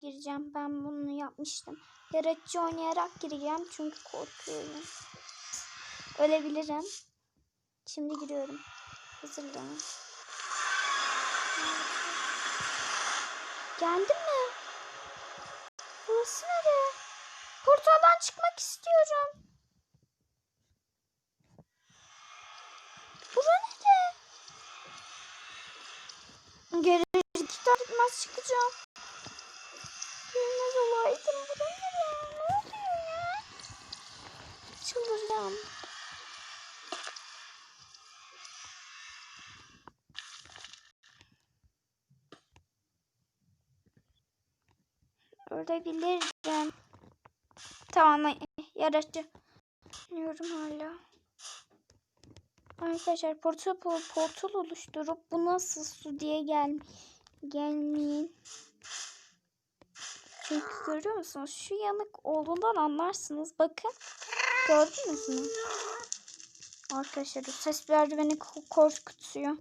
gireceğim. Ben bunu yapmıştım. Yaratıcı oynayarak gireceğim çünkü korkuyorum. Ölebilirim. Şimdi giriyorum. Hazırlanın. Geldim mi? Burası nere? Portaldan çıkmak istiyorum. Bura nere? Geri gider gitmez çıkacağım. Bilmez olaydım. Bura nere? Ne oluyor ya? Çıldıracağım. Ölebilirim. Tamam yaratıcı. Bilmiyorum hala. Arkadaşlar portal, portal oluşturup bu nasıl su diye gel gelmeyin. Çünkü görüyor musunuz? Şu yanık olduğundan anlarsınız. Bakın. Gördünüz mü? Arkadaşlar ses verdi beni ko- korkutuyor.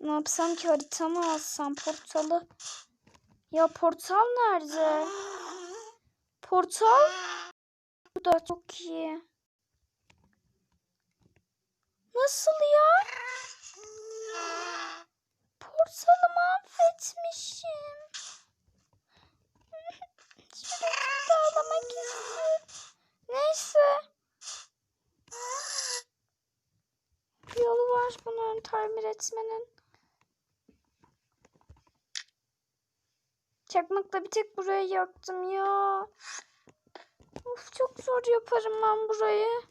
Ne yapsam ki haritamı alsam portalı. Ya portal nerede? Portal burada çok iyi. Nasıl ya? Portalı mahvetmişim. Sürekli ağlamak istiyorum. Neyse. Bir yolu var bunun tamir etmenin. Çakmakla bir tek burayı yaktım ya. Of çok zor yaparım ben burayı.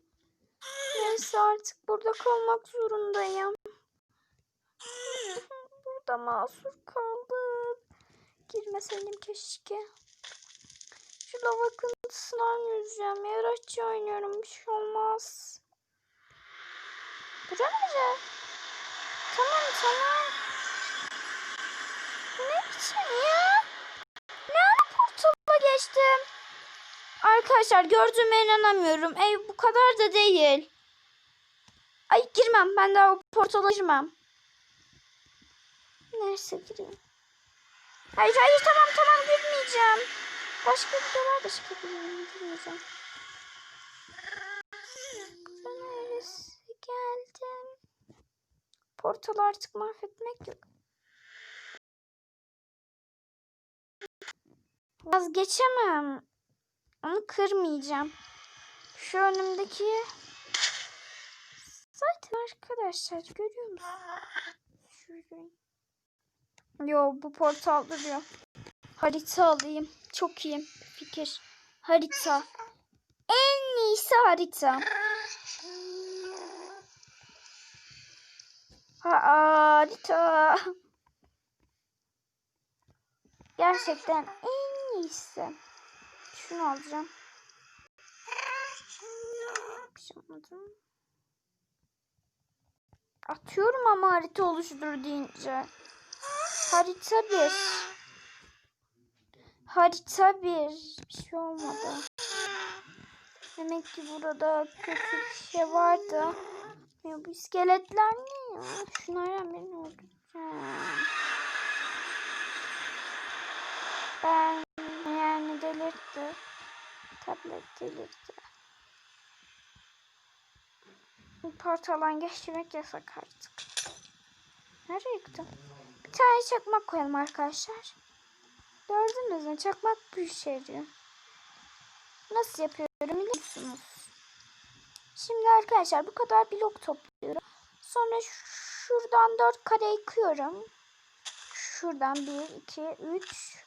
Neyse artık burada kalmak zorundayım. Burada mahsur kaldım. Girmeseydim keşke. Şu lava akıntısından yüzeceğim. Yaratıcı oynuyorum. Bir şey olmaz. Bura nere? Tamam tamam. Ne biçim ya? Ne ara portala geçtim? Arkadaşlar gördüğüme inanamıyorum. Ev bu kadar da değil. Ay girmem. Ben daha o portala girmem. Neyse gireyim. Hayır hayır tamam tamam girmeyeceğim. Başka videolar da çekebilirim. Girmeyeceğim. Geldim. Portalı artık mahvetmek yok. Vazgeçemem. Onu kırmayacağım. Şu önümdeki zaten arkadaşlar görüyor musun? Şurayı. Yo bu portal duruyor. Harita alayım. Çok iyi fikir. Harita. En iyisi harita. Ha, harita. Gerçekten en iyisi. Şunu alacağım. Bir şey yapmadım. Atıyorum ama harita oluştur deyince. Harita bir. Harita bir. Bir şey olmadı. Demek ki burada kötü bir şey vardı. Ya bu iskeletler ne ya? Şunlardan birini öldüreceğim. Ben delirtti. Tablet delirtti. Bu portaldan geçmek yasak artık. Nereye gittim? Bir tane çakmak koyalım arkadaşlar. Gördünüz mü? Çakmak bir işe yarıyor. Nasıl yapıyorum biliyor musunuz? Şimdi arkadaşlar bu kadar blok topluyorum. Sonra şuradan 4 kare yıkıyorum. Şuradan 1, 2, 3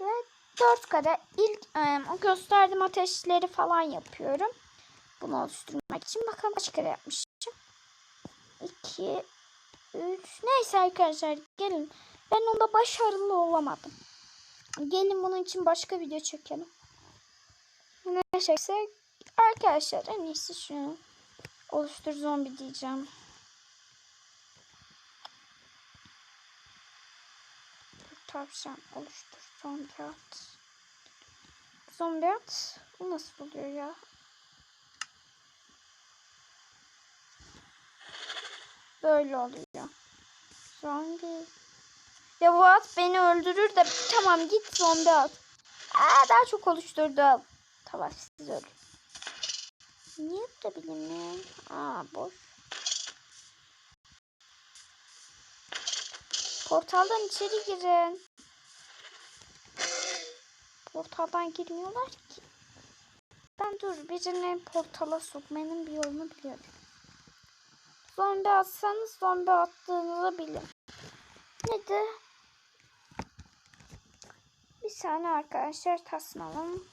ve 4 kare. İlk e, o gösterdiğim ateşleri falan yapıyorum. Bunu oluşturmak için. Bakalım kaç kare yapmışım. 2, 3. Neyse arkadaşlar gelin. Ben onda başarılı olamadım. Gelin bunun için başka video çekelim. Neyse arkadaşlar en iyisi şunu oluştur zombi diyeceğim. Tavşan oluştur zombi at. Zombi at. Bu nasıl oluyor ya? Böyle oluyor. Zombi Ya bu at beni öldürür de tamam git zombi at. Aa, daha çok oluşturdu. Tamam siz ölün. Niye bileyim ya? Aa boş. Portaldan içeri girin. Portaldan girmiyorlar ki. Ben dur birini portala sokmanın bir yolunu biliyorum. Zombi atsanız zombi attığınızı bilin. Nedir? Bir saniye arkadaşlar tasmalım.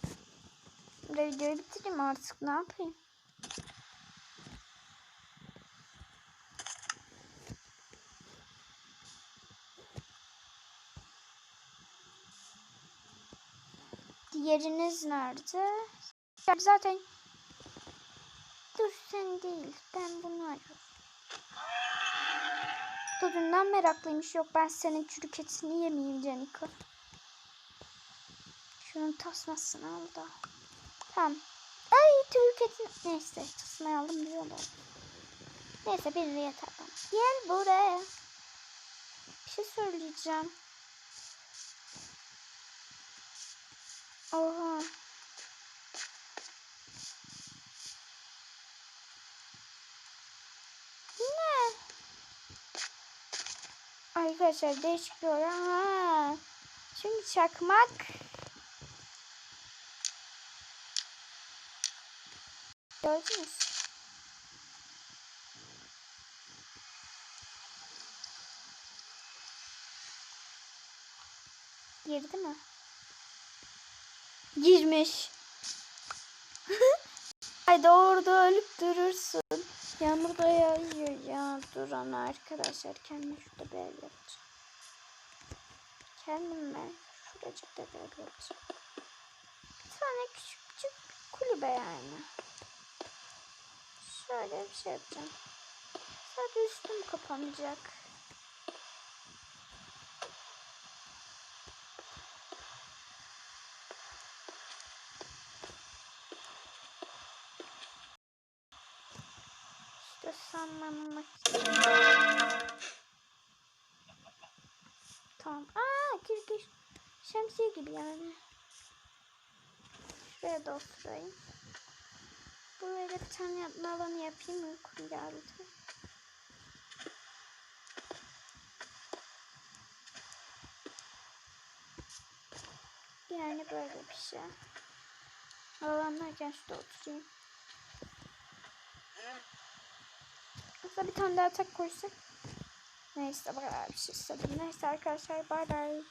Burada videoyu bitireyim artık ne yapayım. Diğeriniz nerede? Zaten dur sen değil. Ben bunu arıyorum. Tadından meraklıymış. Yok ben senin çürük etini yemeyeyim Canika. Şunun tasmasını al da. Tamam. Ay çürük etini. Neyse tasmayı aldım diyorlar. Neyse bir yeter bana. Gel buraya. Bir şey söyleyeceğim. Oha. Ne? Arkadaşlar değişik bir oyun. Ha. Şimdi çakmak. Gördünüz. Girdi mi? Girmiş. Ay orada ölüp durursun. Yağmur da yağıyor ya. Dur ana arkadaşlar. Kendime şurada bir ev yapacağım. Kendime şuracıkta bir ev yapacağım. Bir tane küçük küçük kulübe yani. Şöyle bir şey yapacağım. Sadece üstüm kapanacak. Makinesi. Tamam. Aa kirpiş. Şemsiye gibi yani. Şuraya da oturayım. Buraya da bir tane yatma alanı yapayım. Uykum geldi. Yani böyle bir şey. Alanlarken şurada oturayım. Aslında bir tane daha tak koysak. Neyse bayağı bir şey istedim. Neyse arkadaşlar bay bay.